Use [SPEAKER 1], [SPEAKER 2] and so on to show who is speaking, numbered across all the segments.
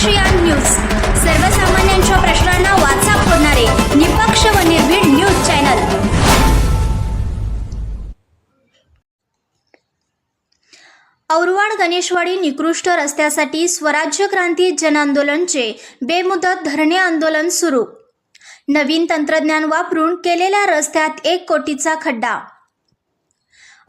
[SPEAKER 1] ASEAN news. सर्वसामान्यांच्या प्रश्नांना वाचा फोडणारे निपक्ष व निर्भीड न्यूज चॅनल. औरवाड गणेशवाडी निकृष्ट रस्त्यासाठी स्वराज्य क्रांती जनआंदोलनचे बेमुदत धरणे आंदोलन सुरू. नवीन तंत्रज्ञान वापरून केलेल्या रस्त्यात एक कोटीचा खड्डा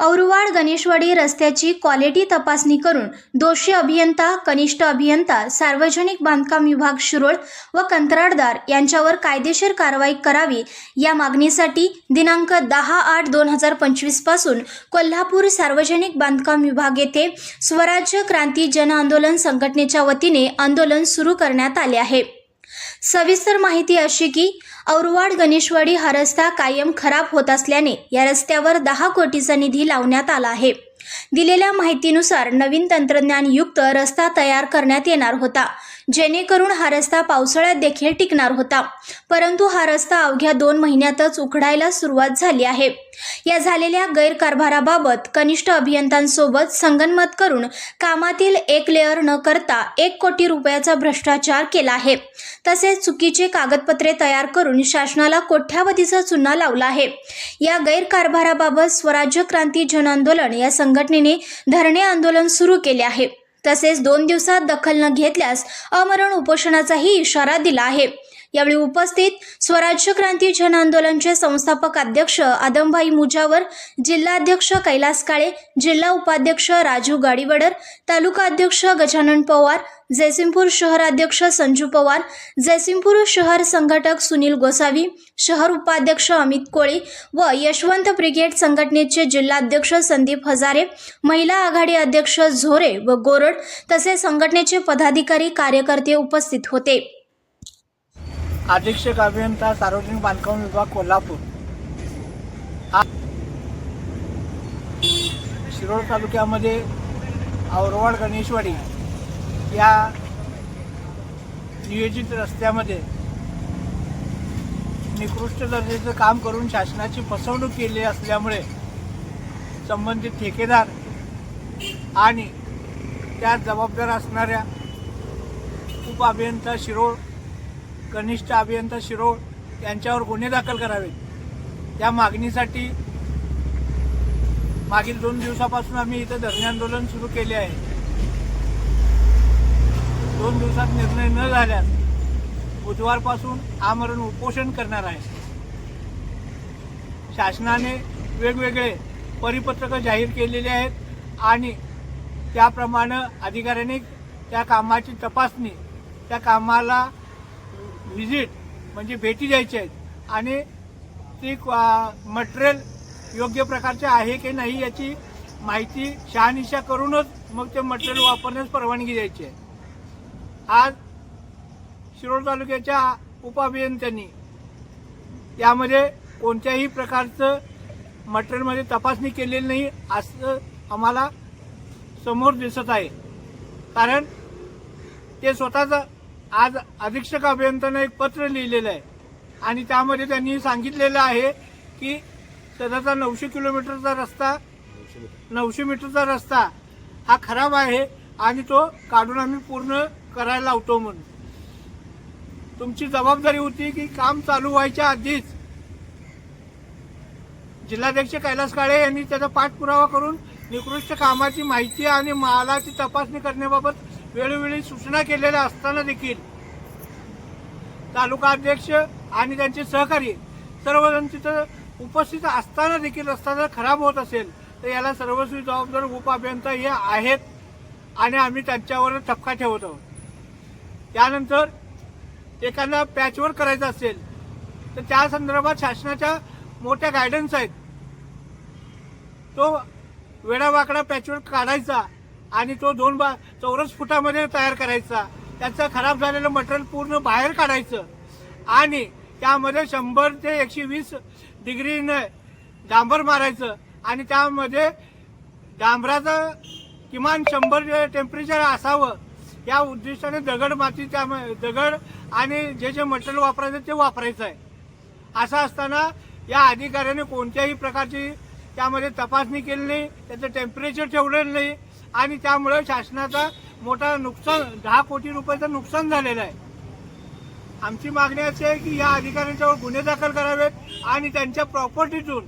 [SPEAKER 1] औरवाड गणेशवाडी रस्त्याची क्वालिटी तपासणी करून दोषी अभियंता कनिष्ठ अभियंता सार्वजनिक बांधकाम विभाग शिरोळ व कंत्राटदार यांच्यावर कायदेशीर कारवाई करावी या मागणीसाठी दिनांक दहा आठ दोन हजार पंचवीसपासून कोल्हापूर सार्वजनिक बांधकाम विभाग येथे स्वराज्य क्रांती जन आंदोलन संघटनेच्या वतीने आंदोलन सुरू करण्यात आले आहे. सविस्तर माहिती अशी की औरवाड गणेशवाडी हा रस्ता कायम खराब होत असल्याने या रस्त्यावर दहा कोटीचा निधी लावण्यात आला आहे. दिलेल्या माहितीनुसार नवीन तंत्रज्ञान युक्त रस्ता तयार करण्यात येणार होता. जेणेकरून हा रस्ता पावसाळ्यात देखील टिकणार होता. परंतु हा रस्ता अवघ्या दोन महिन्यातच उखडायला सुरुवात झाली आहे. या झालेल्या गैरकारभाराबाबत कनिष्ठ अभियंत्यांसोबत संगनमत करून कामातील एक लेअर न करता एक कोटी रुपयाचा भ्रष्टाचार केला आहे. तसेच चुकीचे कागदपत्रे तयार करून शासनाला कोट्यावधीचा चुना लावला आहे. या गैरकारभाराबाबत स्वराज्य क्रांती जन आंदोलन या संघटनेने धरणे आंदोलन सुरू केले आहे. तसेच दोन दिवसात दखल न घेतल्यास अमरण उपोषणाचाही इशारा दिला आहे. यावेळी उपस्थित स्वराज्य क्रांती जन आंदोलनचे संस्थापक अध्यक्ष आदमभाई मुजावर जिल्हाध्यक्ष कैलास काळे जिल्हा उपाध्यक्ष राजू गाडीवडर तालुका अध्यक्ष गजानन पवार जयसिंगपूर शहराध्यक्ष संजू पवार जयसिंगपूर शहर संघटक सुनील गोसावी शहर उपाध्यक्ष अमित कोळी व यशवंत ब्रिगेड संघटनेचे जिल्हाध्यक्ष संदीप हजारे महिला आघाडी अध्यक्ष झोरे व गोरड तसेच संघटनेचे पदाधिकारी कार्यकर्ते उपस्थित होते.
[SPEAKER 2] अधीक्षक अभियंता सार्वजनिक बांधकाम विभाग कोल्हापूर. हा शिरोळ तालुक्यामध्ये औरवाड गणेशवाडी या नियोजित रस्त्यामध्ये निकृष्ट दर्जाचं काम करून शासनाची फसवणूक केली असल्यामुळे संबंधित ठेकेदार आणि त्या जबाबदार असणाऱ्या उपअभियंता शिरोळ कनिष्ठ अभियंता शिरोळ यांच्यावर गुन्हे दाखल करावेत. त्या मागणीसाठी मागील दोन दिवसापासून आम्ही इथं धरणे आंदोलन सुरू केले आहे. दोन दिवसात निर्णय न झाल्यास बुधवारपासून आमरण उपोषण करणार आहे. शासनाने वेगवेगळे परिपत्रकं जाहीर केलेले आहेत आणि त्याप्रमाणे अधिकाऱ्यांनी त्या कामाची तपासणी त्या कामाला व्हिजिट म्हणजे भेटी द्यायच्या आहेत. आणि ती मटेरियल योग्य प्रकारचे आहे की नाही याची माहिती शहानिशा करूनच मग ते मटेरियल वापरण्यास परवानगी द्यायची आहे. आज शिरोळ तालुक्याच्या उपअभियंत्यांनी यामध्ये कोणत्याही प्रकारचं मटेरियलमध्ये तपासणी केलेली नाही असं आम्हाला समोर दिसत आहे. कारण ते स्वतःचं आज अधीक्षक अभियंत्यांना एक पत्र लिहिलेलं आहे. आणि त्यामध्ये त्यांनी सांगितलेलं आहे की सध्याचा नऊशे किलोमीटरचा रस्ता नऊशे मीटरचा रस्ता हा खराब आहे आणि तो काढून आम्ही पूर्ण करायला लावतो म्हणून. तुमची जबाबदारी होती की काम चालू व्हायच्या आधीच जिल्हाध्यक्ष कैलास काळे यांनी त्याचा पाठपुरावा करून निकृष्ट कामाची माहिती आणि मालाची तपासणी करण्याबाबत वेळोवेळी सूचना केलेल्या असताना देखील तालुका अध्यक्ष आणि त्यांचे सहकारी सर्वजण तिथं उपस्थित असताना देखील रस्ता जर खराब होत असेल तर याला सर्वस्वी जबाबदार उप अभियंता हे आहेत आणि आम्ही त्यांच्यावर ठपका ठेवत आहोत. त्यानंतर एखादा पॅचवर करायचं असेल तर त्या संदर्भात शासनाच्या मोठ्या गायडन्स आहेत. तो वेडावाकडा पॅचवर काढायचा आणि तो दोन बा चौरस फुटामध्ये तयार करायचा. त्याचं खराब झालेलं मटेरियल पूर्ण बाहेर काढायचं. आणि त्यामध्ये शंभर ते एकशे वीस डिग्रीनं डांबर मारायचं. आणि त्यामध्ये डांबराचं किमान शंभर टेम्परेचर असावं. या उद्देशाने दगड माती त्या दगड आणि जे जे मटेरियल वापरायचं ते वापरायचं आहे. असं असताना या अधिकाऱ्याने कोणत्याही प्रकारची त्यामध्ये तपासणी केली नाही. त्याचं टेम्परेचर ठेवलेलं नाही. आणि त्यामुळे शासनाचा मोठा नुकसान दहा कोटी रुपयाचं नुकसान झालेलं आहे. आमची मागणी अशी आहे की या अधिकाऱ्यांच्यावर गुन्हे दाखल करावेत आणि त्यांच्या प्रॉपर्टीतून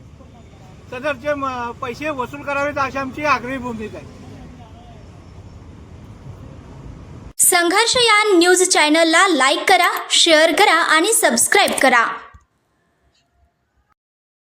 [SPEAKER 2] सदरचे पैसे वसूल करावेत अशी आमची आग्रही भूमिका आहे.
[SPEAKER 1] संघर्षयान न्यूज चॅनलला लाईक करा शेअर करा आणि सबस्क्राईब करा.